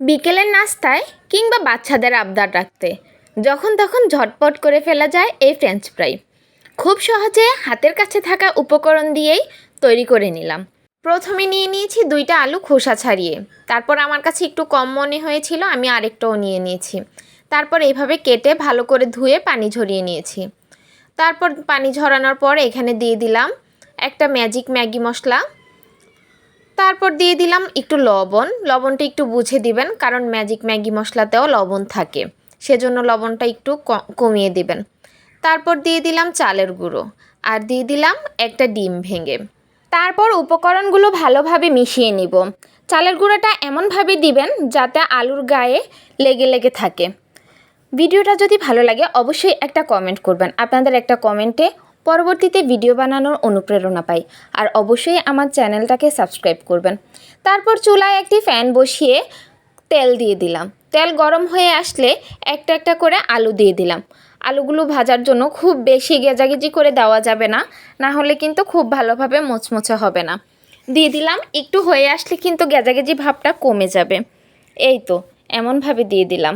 বিকেলের নাস্তায় কিংবা বাচ্চাদের আবদার রাখতে। যখন তখন ঝটপট করে ফেলা যায় এই ফ্রেঞ্চ ফ্রাই খুব সহজে হাতের কাছে থাকা উপকরণ দিয়েই তৈরি করে নিলাম। প্রথমে নিয়ে নিয়েছি দুইটা আলু খোসা ছাড়িয়ে। তারপর আমার কাছে একটু কম মনে হয়েছিল, আমি আরেকটাও নিয়ে নিয়েছি। তারপর এইভাবে কেটে ভালো করে ধুয়ে পানি ঝরিয়ে নিয়েছি। তারপর পানি ঝরানোর পর এখানে দিয়ে দিলাম একটা ম্যাজিক ম্যাগি মশলা। তারপর দিয়ে দিলাম একটু লবণ। লবণটা একটু বুঝে দিবেন, কারণ ম্যাজিক ম্যাগি মশলাতেও লবণ থাকে। সেজন্য লবণটা একটু কমিয়ে দিবেন। তারপর দিয়ে দিলাম চালের গুঁড়ো আর দিয়ে দিলাম একটা ডিম ভেঙে। তারপর উপকরণগুলো ভালোভাবে মিশিয়ে নিব। চালের গুঁড়োটা এমনভাবে দিবেন যাতে আলুর গায়ে লেগে লেগে থাকে। ভিডিওটা যদি ভালো লাগে, অবশ্যই একটা কমেন্ট করবেন। আপনাদের একটা কমেন্টে পরবর্তীতে ভিডিও বানানোর অনুপ্রেরণা পাই। আর অবশ্যই আমার চ্যানেলটাকে সাবস্ক্রাইব করবেন। তারপর চুলায় একটি ফ্যান বসিয়ে তেল দিয়ে দিলাম। তেল গরম হয়ে আসলে একটা একটা করে আলু দিয়ে দিলাম। আলুগুলো ভাজার জন্য খুব বেশি গেজাগেজি করে দেওয়া যাবে না না হলে কিন্তু খুব ভালোভাবে মোচমোচে হবে না। দিয়ে দিলাম, একটু হয়ে আসলে কিন্তু গেজাগেজি ভাবটা কমে যাবে। এই তো, এমনভাবে দিয়ে দিলাম।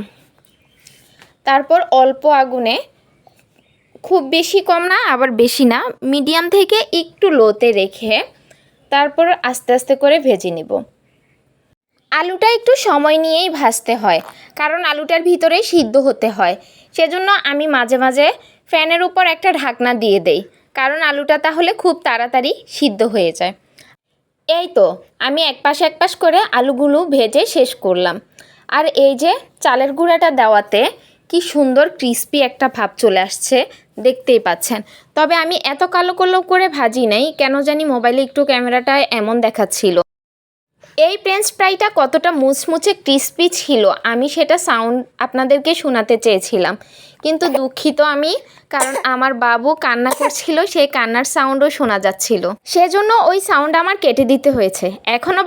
তারপর অল্প আগুনে খুব বেশি কম না, আবার বেশি না। মিডিয়াম থেকে একটু লোতে রেখে তারপর আস্তে আস্তে করে ভেজে নেব। আলুটা একটু সময় নিয়েই ভাজতে হয়, কারণ আলুটার ভিতরে সিদ্ধ হতে হয়। সেজন্য আমি মাঝে মাঝে ফ্যানের উপর একটা ঢাকনা দিয়ে দেই, কারণ আলুটা তাহলে খুব তাড়াতাড়ি সিদ্ধ হয়ে যায়। এই তো, আমি এক পাশ এক পাশ করে আলুগুলো ভেজে শেষ করলাম। আর এই যে চালের গুঁড়াটা দেওয়াতে কি সুন্দর ক্রিস্পি একটা ভাব চলে আসছে, দেখতেই পাচ্ছেন। তবে আমি এত কালো কালো করে ভাজি নাই, কেন জানি মোবাইলে একটু ক্যামেরাটা এমন দেখাচ্ছিল। এই ফ্রেঞ্চ ফ্রাইটা কতটা মুচমুচে ক্রিস্পি ছিল, আমি সেটা সাউন্ড আপনাদেরকে শোনাতে চেয়েছিলাম। কিন্তু দুঃখিত আমি, কারণ আমার বাবু কান্না করছিল, সেই কান্নার সাউন্ডও শোনা যাচ্ছিল। সেজন্য ওই সাউন্ড আমার কেটে দিতে হয়েছে। এখনও